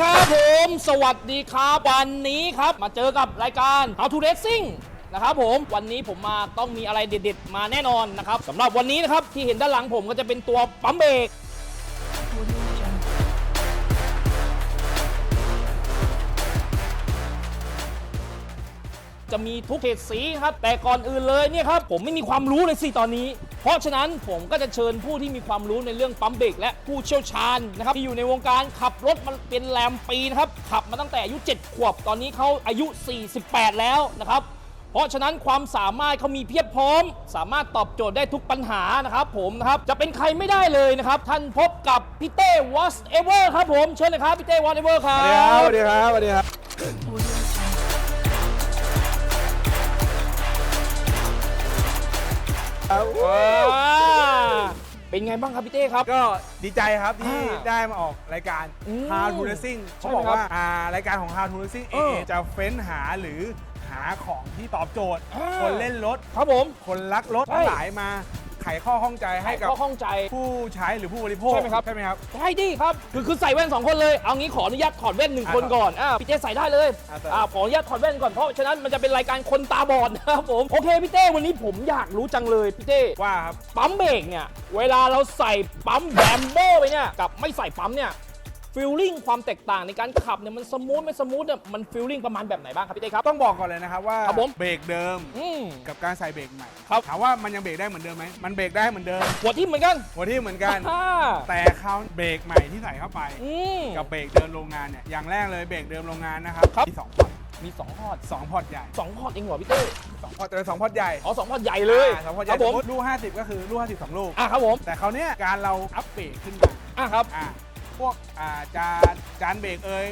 ครับผม สวัสดีครับวันนี้ครับมาเจอกับรายการ How to Racing นะครับผมวันนี้ผมมาต้องมีอะไรเด็ดๆ มาแน่นอนนะครับสำหรับวันนี้นะครับที่เห็นด้านหลังผมก็จะเป็นตัวปั๊มเบรกจะมีทุกเฉดสีครับ แต่ก่อนอื่นเลยเนี่ยครับ ผมไม่มีความรู้เลยสิตอนนี้ เพราะฉะนั้นผมก็จะเชิญผู้ที่มีความรู้ในเรื่องปั๊มเบรกและผู้เชี่ยวชาญนะครับที่อยู่ในวงการขับรถมาเป็นแรมปีนะครับขับมาตั้งแต่อายุ 7 ขวบ ตอนนี้เขาอายุ 48 แล้วนะครับเพราะฉะนั้นความสามารถเขามีเพียบพร้อม สามารถตอบโจทย์ได้ทุกปัญหานะครับผมนะครับจะเป็นใครไม่ได้เลยนะครับ ท่านพบกับพี่เต้วอสเอเวอร์ครับผมเชิญเลยครับพี่เต้วอสเอเวอร์ครัสวัสดีครับสวัสดีครับสวัสดีครับ เป็นไงบ้างครับพี่เต้ครับ ก็ดีใจครับที่อ่าได้มาออกรายการอืม How to Racing ใช่เขาไหมบอกครับว่าอ่ารายการของ How to Racing เอ AA อจะเฟ้นหาหรือหาของที่ตอบโจทย์อ่าคนเล่นรถครับผมคนรักรถใช่ทั้งหลายมา ไขข้อข้องใจให้กับข้อข้องใจ ผู้ใช้หรือผู้บริโภคใช่ไหมครับ ใช่ไหมครับ ใช่ดิครับ คือคือใส่แว่นสองคนเลย เอางี้ขออนุญาตถอดแว่นหนึ่งอะคนก่อนอ่าพี่เต้ใส่ได้เลยอะใส่อ่าขออนุญาตถอดแว่นก่อน เพราะฉะนั้นมันจะเป็นรายการคนตาบอดนะครับผม โอเคพี่เต้วันนี้ผมอยากรู้จังเลยพี่เต้ว่าครับ ปั๊มเบรกเนี่ย เวลาเราใส่ปั๊มแบมโบ้ไปเนี่ย กับไม่ใส่ปั๊มเนี่ย ฟีลลิ่งความแตกต่างในการขับเนี่ยมันสมูทไม่สมูทเนี่ยมันฟีลลิ่งประมาณแบบไหนบ้างครับพี่เต้ครับ ต้องบอกก่อนเลยนะครับว่าครับผม เบรกเดิมอืม กับการใส่เบรกใหม่ครับ ถามว่ามันยังเบรกได้เหมือนเดิมไหมมันเบรกได้เหมือนเดิมหัวที่เหมือนกันหัวที่เหมือนกัน อ่าแต่คราวเบรกใหม่ที่ใส่เข้าไป อืม กับเบรกเดินโรงงานเนี่ยอย่างแรกเลยเบรกเดิมโรงงานนะครับครับ มีสองพอร์ตมีสองพอร์ตสองพอร์ตใหญ่สองพอร์ตเองเหรอพี่เต้สองพอร์ตแต่เป็นสองพอร์ตใหญ่อ๋อสองพอร์ตใหญ่เลยอ่าสองพอร์ตใหคญ่รับสผมมมติลูก50 ก็คือลูก50สองลูก อะครับผมแต่คราวเนี้ยการเราอัปเบรกขึ้นมาอะครับ อ่า พวกอ่าจานจานเบรกเอ่ย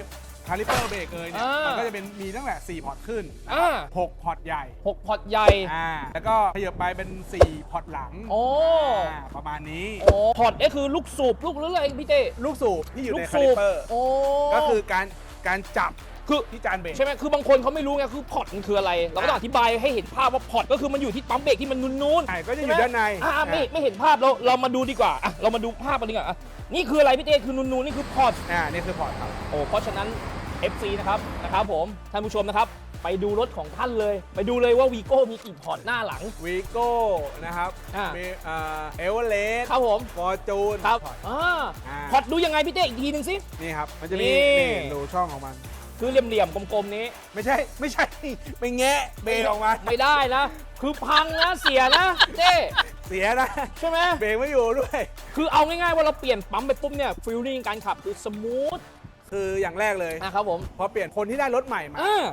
คาลิเปอร์เบรกเอ่ยเนี่ยอ่ามัมันก็จะเป็นมีตั้งแต่4พอร์ตขึ้นอ่าหกพอร์ตใหญ่หกพอร์ตใหญ่ อ่าแล้วก็ขยับไปเป็น4พอร์ตหลังโอ้อ่าประมาณนี้ โอ้พอร์ตนี่คือลูกสูบลูกหรืออะไรพี่เต้ลูกสูบที่อยู่ลูในกคาสูลิบเปอร์ โอ้ก็คือการการจับคือที่จานเบรก ใช่ไหมคือบางคนเขาไม่รู้ไงคือพอร์ตมันคืออะไร เราก็ต้องอธิบายให้เห็นภาพว่าพอร์ตก็คือมันอยู่ที่ปั๊มเบรกที่มันนูนๆ ใช่ก็จะอยู่ด้านในอ่าไม่ไม่เห็นภาพเราเรามาดูดีกว่าอะเรามาดูภาพกันดีกว่าอะ นี่คืออะไรพี่เต้คือนูนๆนี่คือพอร์ตอ่านี่คือพอร์ตครับ โอ้เพราะฉะนั้น FC นะครับนะครับผมท่านผู้ชมนะครับ ไปดูรถของท่านเลย ไปดูเลยว่าวีโก้มีกี่พอร์ตหน้าหลัง วีโก้นะครับอ่ามีอ่าเอเวอเรสต์ครับผมฟอร์จูน ครับพอร์ตอ่าอ่า พอร์ตดูยังไงพี่เต้อีกทีหนึ่งสิ นี่ครับ มันจะนี่มีนี่ดูช่องของมัน คือเหลี่ยมๆกลมๆนี้ ไม่ใช่ ไม่ใช่ ไปแงะเบรกออกมา ไม่ได้นะ คือพังนะเสียนะเจ้เสียนะ ใช่ไหมเบรกไม่อยู่ด้วย คือเอาง่ายๆว่าเราเปลี่ยนปั๊มไปปุ๊บเนี่ยฟิลลิ่งการขับคือสมูทคืออย่างแรกเลยนะครับผมพอเปลี่ยนคนที่ได้รถใหม่มาอ่า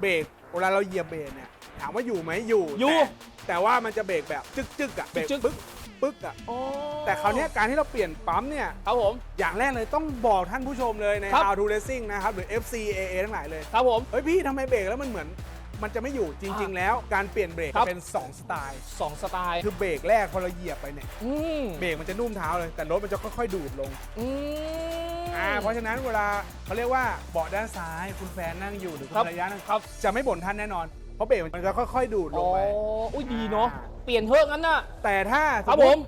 เบรกเวลาเราเหยียบเบรกเนี่ยถามว่าอยู่ไหมอยู่อยู่แต่แต่ว่ามันจะเบรกแบบจึกจึกๆอะเบรกจึกๆ ปึ๊ก ปึ๊กอะอ๋อแต่คราวเนี้ยการที่เราเปลี่ยนปั๊มเนี่ย ครับผม อย่างแรกเลยต้องบอกท่านผู้ชมเลยใน ครับ How to Racing นะครับ หรือ FCAA ทั้งหลายเลย ครับผม เฮ้ยพี่ทำไมเบรกแล้วมันเหมือน มันจะไม่อยู่จริงอ่าๆแล้วการเปลี่ยนเบรกครับ เป็น 2 สไตล์ สองสไตล์คือเบรกแรกพอเราเหยียบไปเนี่ย อืมเบรกมันจะนุ่มเท้าเลย แต่รถมันจะค่อยๆ ดูดลง อืม อ่า เพราะฉะนั้นเวลาเขาเรียกว่าเบาะด้านซ้าย คุณแฟนนั่งอยู่หรือคุณครับ ภรรยานั่งครับ จะไม่บ่นท่านแน่นอน เพราะเบรกมันจะค่อยๆ ดูดลอ๋งอไปอุ้ยดีเนาะอ่าเปลี่ยนเถอะงั้นน่ะ แต่ถ้าครับสผมติ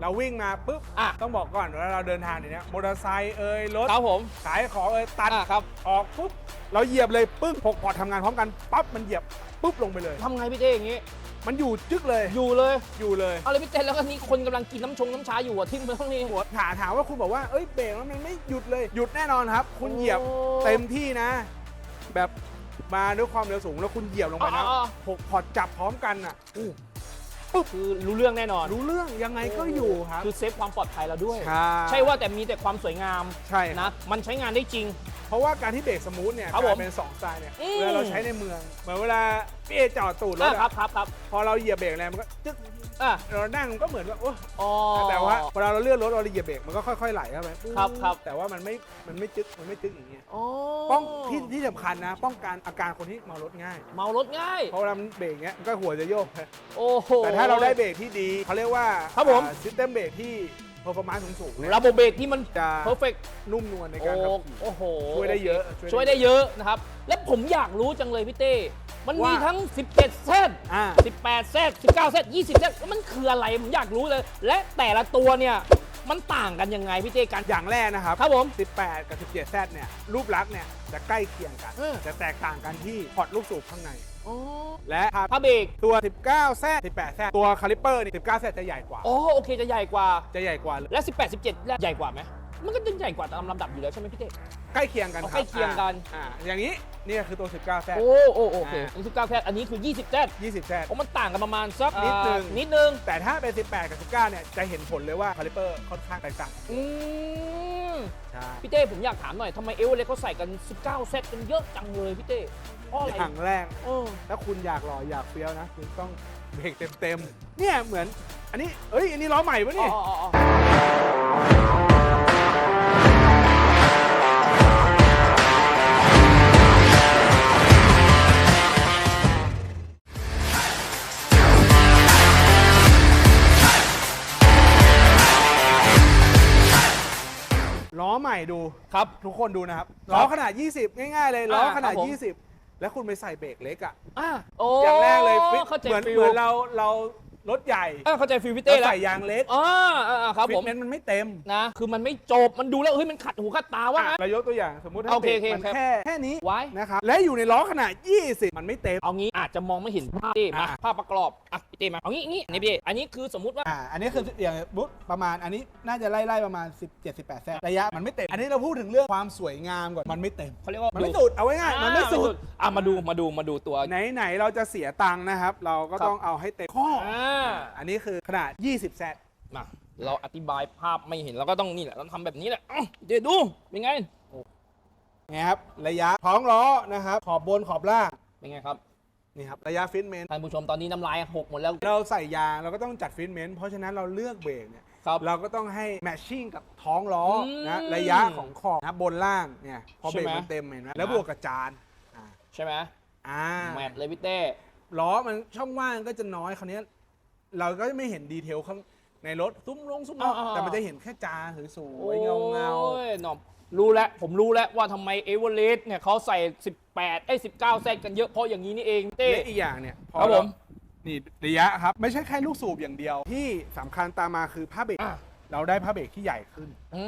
เราวิ่งมาปุ๊บอะ ต้องบอกก่อนว่าเราเดินทางเดี๋ยวนี้มอเตอร์ไซค์เอ่ยรถครับผมขายของเอ่ยตัดอะครับออกปุ๊บเราเหยียบเลยปึ้งหกพอร์ตทำงานพร้อมกันปั๊บมันเหยียบปุ๊บลงไปเลย ทำไงพี่เต้อย่างงี้ มันอยู่จึ๊กเลยอยู่เลยอยู่เลยเอาเลยพี่เต้แล้วก็นี่คนกำลังกินน้ำชงน้ำชาอยู่อะทิ้งไปทั้งนี้หัวถามถามว่าคุณบอกว่าเอ้ยเบรกแล้วมันไม่หยุดเลยหยุดแน่นอนครับ คุณโอ้เหยียบเต็มที่นะ แบบมาด้วยความเร็วสูงแล้วคุณเหยียบลงไปนะอ่าหกพอร์ตจับพร้อมกันอะ คือรู้เรื่องแน่นอนรู้เรื่องยังไงก็อยู่ครับคือเซฟความปลอดภัยเราด้วย ใช่ใช่ว่าแต่มีแต่ความสวยงามใช่นะนะมันใช้งานได้จริง เพราะว่าการที่เบรกสมูทเนี่ยครับกผมลายเป็นสองสไตล์เนี่ยอืมเวลาเราใช้ในเมืองเหมือนเวลาพี่เอจอดตูดรถอะอะครับครับครับพอเราเหยียบเบรกแรงมันก็จึ๊ก อะ เรานั่งมันก็เหมือนว่าโอ้อ๋อ แต่ว่าเวลาเราเลื่อนรถเราเหยียบเบรกมันก็ค่อยๆไหลเข้าไปครับครับ แต่ว่ามันไม่มันไม่จึ๊กมันไม่จึ๊กอย่างเงี้ยอ๋อป้องที่ที่สำคัญนะ ป้องกันอาการคนที่เมารถง่าย เมารถง่าย เพราะเวลามันเบรกเงี้ยมันก็หัวจะโยก โอ้โห แต่ถ้าเราได้เบรกที่ดีเขาเรียกว่าครับผม ซิสเต็มเบรกที่เพอร์ฟอร์มานซ์สูงๆเนี่ยระบบเบรกที่มันจะ perfect นุ่มนวลในโอ้การขับขี่ โอ้โหช่วยได้เยอะช่วยได้เยอะนะครับ และผมอยากรู้จังเลยพี่เต้ มันมีว่า ทั้ง 17เส้นอ่า 18เส้น19เส้น20เส้นแล้วมันคืออะไรผมอยากรู้เลย และแต่ละตัวเนี่ยมันต่างกันยังไงพี่เต้กัน อย่างแรกนะครับ ครับผม 18 กับ 17Z เนี่ย รูปลักษณ์เนี่ย จะใกล้เคียงกันเออจะแตกต่างกันที่พอร์ตลูกสูบข้างใน อ๋อและผ้าเบรกตัว 19Z 18Z ตัวคาลิเปอร์นี่ 19Z จะใหญ่กว่า อ๋อโอเคจะใหญ่กว่า จะใหญ่กว่าเลยและ 18 17แล้วใหญ่กว่าไหมมันก็ยังใหญ่กว่าตามลำดับอยู่แล้วใช่ไหมพี่เต้ใกล้เคียงกันอ๋อครับใกล้เคียงกัน อ่าอ่าอย่างนี้ นี่คือตัว 19Z โอ้โอ้โอเคอ่าอันนี้19แค่อันนี้คือ20 Z 20Z โอ้มันต่างกันประมาณสักนิดนึง อ่านิดนึงแต่ถ้าเป็น 18 กับ 19 เนี่ย จะเห็นผลเลยว่าคาลิเปอร์ค่อนข้างแตกต่างอืมใช่พี่เต้ผมอยากถามหน่อยทำไมเอเวอเรสต์เขาใส่กัน 19เซตกันเยอะจังเลยพี่เต้เพราะอะไรอย่างแรก เออ ถ้าคุณอยากหล่ออยากเฟี้ยวนะ คุณต้องเบรกเต็มๆ เนี่ยเหมือน อันนี้ เอ้ย อันนี้ล้อใหม่ปะอ๋นี่ออ๋ออ๋อล้ อใหม่ดูครับ ทุกคนดูนะครับล้อขนาด 20 ง่ายๆเลยล้อขนาดครับผม 20 แล้วคุณไปใส่เบรกเล็กอะอะโอ้อย่างแรกเลยฟิตเข้าใจเหมือนฟิลเหมือนเราเรารถใหญ่เออเข้าใจฟิลพี่เราเต้แล้วใส่ยางเล็กอ่าอ่าอ่าครับฟิผตมเมนต์มันไม่เต็มนะ คือมันไม่จบมันดูแล้วเฮ้ยมันขัดหูขัดตาว่าอะงั้นเรายกตัวอย่างสมมุติถ้าโอเบเครกโอเคมันครับ แค่แค่นี้ไว้ นะครับและอยู่ในล้อขนาด 20 มันไม่เต็ม เอางี้อาจจะมองไม่เห็นภาพเต้มาอะ ภาพประกอบอะพี่เต้มาเอางี้งี้นี่พี่อันนี้คือสมมุติว่า อ่า อันนี้คืออย่างบุ๊ประมาณ อันนี้น่าจะไล่ๆประมาณ 17 18แซะระยะมันไม่เต็ม อันนี้เราพูดถึงเรื่องความสวยงามก่อน มันไม่เต็มเขาเรียกว่ามันไม่สุด เอาไว้ง่ายๆมันไม่สุด อะมาดูมาดูมาดูตัวไหนๆเราจะเสียตังค์นะครับ เราก็ครับต้องเอาให้เต็มข้ออ่าอันนี้คือขนาด 20 แซะมาเราอธิบายภาพไม่เห็นเราก็ต้องนี่แหละเราทำแบบนี้แหละเอ้าเดี๋ยวดูเป็นไงไงครับ ระยะท้องล้อนะครับ ขอบบนขอบล่างเป็นไงครับ นี่ครับระยะฟิตเมนต์ท่านผู้ชมตอนนี้น้ำลายหกหมดแล้ว เราใส่ยางเราก็ต้องจัดฟิตเมนต์เพราะฉะนั้นเราเลือกเบรกเนี่ยครับเราก็ต้องให้แมทชิ่งกับท้องล้ออมนะระยะของขอบนะบนล่างเนี่ยพอใช่เบรกไหม มันเต็มเห็นไหมแล้วบวกกับจานอ่าใช่ไหมอ่าแมทเลยพี่เต้ ล้อมันช่องว่างก็จะน้อยคราวเนี้ยเราก็ไม่เห็นดีเทลข้างในรถซุ้มลงซุ้มล้อแต่มันจะเห็นแค่จานสวยๆเงาเงาโอ้ยหนอมรู้แล้ว ผมรู้แล้วว่าทำไมเอเวอเรสต์เนี่ยเขาใส่ 18ไอ้19เซตกันเยอะเพราะอย่างนี้นี่เองพี่เต้ และอีกอย่างเนี่ยพอครับผมเานี่ระยะครับ ไม่ใช่แค่ลูกสูบอย่างเดียว ที่สำคัญตามมาคือผ้าเบรกอะเราได้ผ้าเบรกที่ใหญ่ขึ้น อื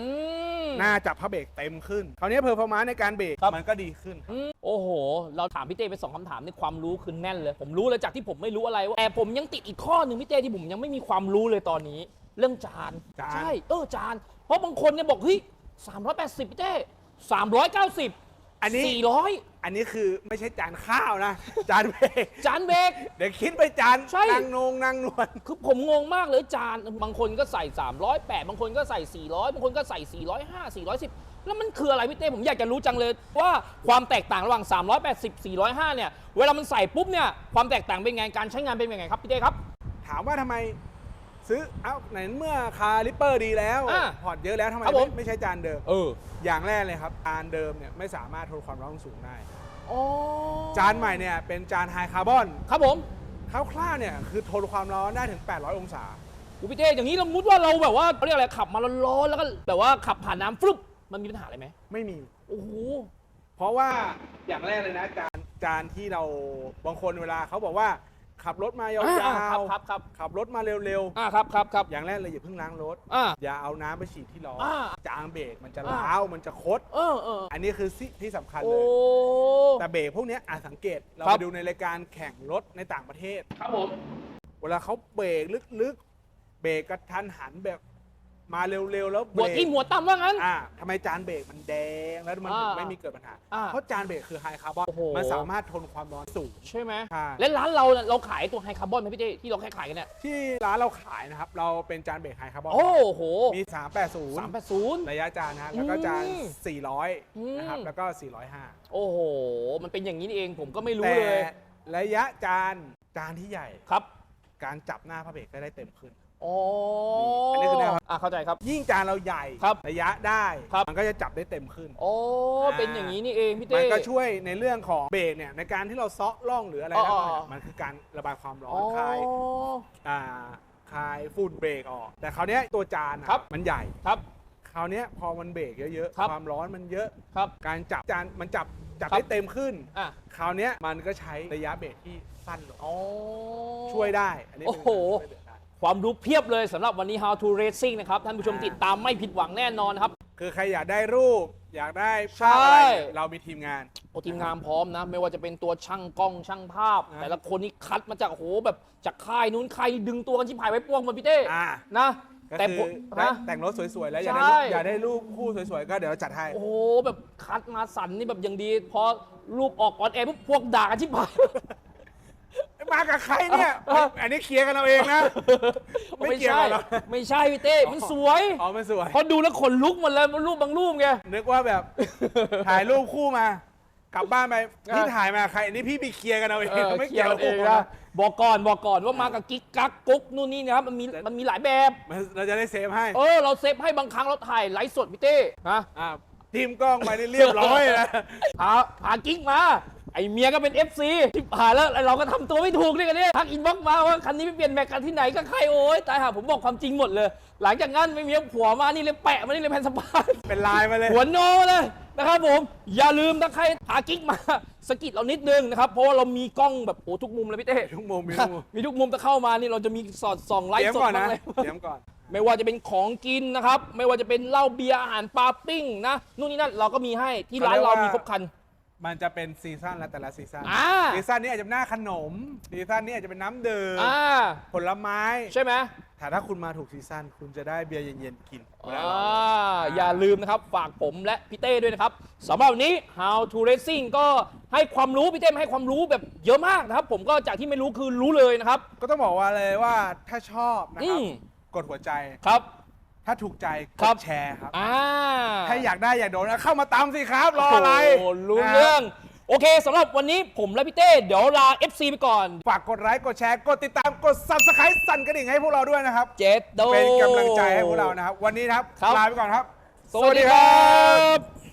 ม หน้าจับผ้าเบรกเต็มขึ้นคราวนี้เพอร์ฟอร์มานในการเบรกครับ มันก็ดีขึ้น อืมโอ้โห เราถามพี่เต้ไปสองคำถามในความรู้คือแน่นเลย ผมรู้เลยจากที่ผมไม่รู้อะไรว่าแต่ผมยังติดอีกข้อหนึ่งพี่เต้ที่ผมยังไม่มีความรู้เลยตอนนี้ เรื่องจาน จาน ใช่ เออจาน เพราะบางคนเนี่ยบอกเฮ้ย380พี่เต้390 อันนี้ 400 อันนี้คือไม่ใช่จานข้าวนะ จานเบรกจานเบรก เดี๋ยวคิดไปจานใช่ นางนงนางนวล คือผมงงมากเลยจานบางคนก็ใส่ 308 บางคนก็ใส่ 400 บางคนก็ใส่ 405 410 แล้วมันคืออะไรพี่เต้ผมอยากจะรู้จังเลยว่าความแตกต่างระหว่าง 380 405 เนี่ย เวลามันใส่ปุ๊บเนี่ย ความแตกต่างเป็นไงการใช้งานเป็นยังไงครับพี่เต้ครับ ถามว่าทำไม ซื้อเอ้าไหนเมื่อคาลิปเปอร์ดีแล้วอะพอร์ตเยอะแล้วทำไมครับผไม่มไม่ใช่จานเดิม เอออย่างแรกเลยครับ จานเดิมเนี่ยไม่สามารถทนความร้อนสูงได้ อ๋อจานใหม่เนี่ยเป็นจานไฮคาร์บอนครับผมคร่าวๆเนี่ยคือทนความร้อนได้ถึง 800 องศาอูพี่เต้อย่างนี้สมมติว่าเราแบบว่าเขาเรียกอะไรขับมาร้อนๆแล้วก็แบบว่าขับผ่านน้ำฟลุ๊บมันมีปัญหาอะไรไหมไม่มี โอ้โห เพราะว่าอย่างแรกเลยนะจานจานที่เราบางคนเวลาเขาบอกว่า ขับรถมายาอ่าวๆครับครับ ขับรถมาเร็วอ่าครับครับครับๆ อย่างแรกเลยอย่าเพิ่งล้างรถ อ่า อย่าเอาน้ำไปฉีดที่ล้ออ่าจางเบรกมันจะอ่าล้าวมันจะคด เออเอออันนี้คือสิที่สำคัญโอ้ เลย แต่เบรกพวกเนี้ยอาจสังเกตเราครัไปบ ดูในรายการแข่งรถในต่างประเทศ ครับผม เวลาเขาเบรกลึกๆ เบรกกระทันหันแบบ มาเร็วๆแล้วเบหัรวกที่หัวต่ำว่างั้น อ่าทำไมจานเบรกมันแดงแล้วมันถึงอ่าไม่มีเกิดปัญหา อ่าเพราะจานเบรกคือไฮคาร์บอนโอ้โห มันสามารถทนความร้อนสูง ใช่ไหมใช่ และร้านเราเนี่ยเราขายตัวไฮคาร์บอนไหมพี่เต้ที่เราแค่ขายกันเนี่ยที่ร้านเราขายนะครับ เราเป็นจานเบรกไฮคาร์บอนโอ้โหมี สาม380แปดศูนย์ ระยะจานนะแล้วก็จาน อืม400 นะครับอืมแล้วก็ 405 โอ้โห มันเป็นอย่างนี้นี่เองผมก็ไม่รู้แต่เลยระยะจานจานที่ใหญ่ ครับ การจับหน้าพระเบรกก็ได้เต็มขึ้นอ๋ออัอันนี้คือแนวอะเข้าใจครับ ยิ่งจานเราใหญ่ครับระยะได้ครับ มันก็จะจับได้เต็มขึ้น โอ้เป็นอย่างนี้นี่เองพี่เต้มันก็ช่วยในเรื่องของเบรกเนี่ยในการที่เราเซาะล่องหรืออะไรอ๋อนะอ๋ออ๋อมันคือการระบายความร้ออ๋นอ คลายอ่าคลายฝุ่นเบรกออก แต่คราวเนี้ยตัวจานอะครับ มันใหญ่ ครับ คราวเนี้ยพอมันเบรกเยอะครับ ๆ ความร้อนมันเยอะ ครับ การจับจานมันจับจับครับได้เต็มขึ้น อะคราวเนี้ยมันก็ใช้ระยะเบรกที่สั้นลงอ๋อ ช่วยได้ อันนี้เป็นโอ้โหช่วยเหลือได้ผความรู้เพียบเลยสำหรับวันนี้ How to Racing นะครับ ท่านผู้ชมติดตามไม่ผิดหวังแน่นอนครับ คือใครอยากได้รูป อยากได้ใช่ภาพอะไรเนี่ยเรามีทีมงาน โอทีมงานพร้อมนะ ไม่ว่าจะเป็นตัวช่างกล้องช่างภาพอ่าแต่ละคนนี่คัดมาจากโอ้โหแบบจากค่ายนู้นใครดึงตัวกันชิบหายไว้ป้วงมาพี่เต้อ่านะ ก็แต่คืผอมได้นะแต่งรถสวยๆ แล้วอยากได้ใช่รูปอยากได้รูปคู่สวยๆ ก็เดี๋ยวเราจัดให้ โอ้โหแบบคัดมาสันนี่แบบอย่างดี พอรูปออกออนแอร์ปุ๊บพวกด่ากันชิบหาย มากับใครเนี่ย เออ อันนี้เคลียร์กันเอาเองนะ ไม่เกี่ยวใช่กันหรอก ไม่ใช่พี่เต้มันสวยอ๋อมันสวย พอดูแล้วขนลุกหมดเลยรูปบางรูปไง นึกว่าแบบ ถ่ายรูปคู่มา กลับบ้านไปอะพี่ถ่ายมาใครอันนี้พี่ไปเคลียร์กันเอาเองเออไม่เคลียเกี่ยวร์เองผมนะนะบอกก่อนบอกก่อนว่ามากับกิ๊กกักกุ๊กนู่นนี่นะครับมันมีมันมีหลายแบบ มันเราจะได้เซฟให้เออ เราเซฟให้บางครั้งเราถ่ายไลฟ์สดพี่เต้ฮะอ่าทีมกล้องไปนี่เรียบร้อยนะพาพากิ๊กมา ไอเมียก็เป็น FC ที่ผ่านแล้วไอ้เราก็ทำตัวไม่ถูกนี่กันเนี่ยทักอินบ็อกซ์มาว่าคันนี้ไม่เปลี่ยนแม็กกันที่ไหนก็ใครโอ้ยตายหาผมบอกความจริงหมดเลย หลังจากนั้นไม่มีผัวมานี่เลยแปะมานี่เลยแผ่นสปายเป็นลายมาเลย หัวโนเลย นะครับผมอย่าลืมถ้าใครพากิ๊กมาสะกิดเรานิดนึงนะครับเพราะว่าเรามีกล้องแบบโอ้ทุกมุมเลยพี่เต้ทุกมุมมีทุกมุมมีทุกมุมจะเข้ามานี่เราจะมีสอดส่องไลเตรียฟ์มสดก่อนนะบ้างเลย เตรียมก่อน ไม่ว่าจะเป็นของกินนะครับ ไม่ว่าจะเป็นเหล้าเบียร์อาหารปลาปิ้งนะนู่นนี่นั่นเราก็มีให้ที่ร้านเรามีครบครัน มันจะเป็นซีซั่นละแต่ละซีซั่นอ่า ซีซั่นนี้อาจจะเป็นหน้าขนม ซีซั่นนี้อาจจะเป็นน้ำดื่มอ่าผลไม้ใช่ไหมแต่ถ้าคุณมาถูกซีซั่นคุณจะได้เบียร์เย็นๆกินเวลาอ่าเราอย่าลืมนะครับ ฝากผมและพี่เต้ด้วยนะครับสำหรับวันนี้ How to Racing ก็ให้ความรู้พี่เต้มาให้ความรู้แบบเยอะมากนะครับ ผมก็จากที่ไม่รู้คือรู้เลยนะครับ ก็ต้องบอกว่าเลยว่าถ้าชอบนะอืครับม กดหัวใจ ครับ ถ้าถูกใจกครัดบแชร์ครับ อ่าถ้าอยากได้อยากโดนนะเข้ามาตามสิครับ รออะไรโอ้รู้เรื่อง โอเคสำหรับวันนี้ผมและพี่เต้ เดี๋ยวลา FC ไปก่อน ฝากกดไลค์กดแชร์ กดติดตามกด subscribe สั่นกระดิ่งให้พวกเราด้วยนะครับ เจ็ดโด เป็นกำลังใจให้พวกเรานะครับ วันนี้นะครับครับ ลาไปก่อนครับ สวัสดีครับ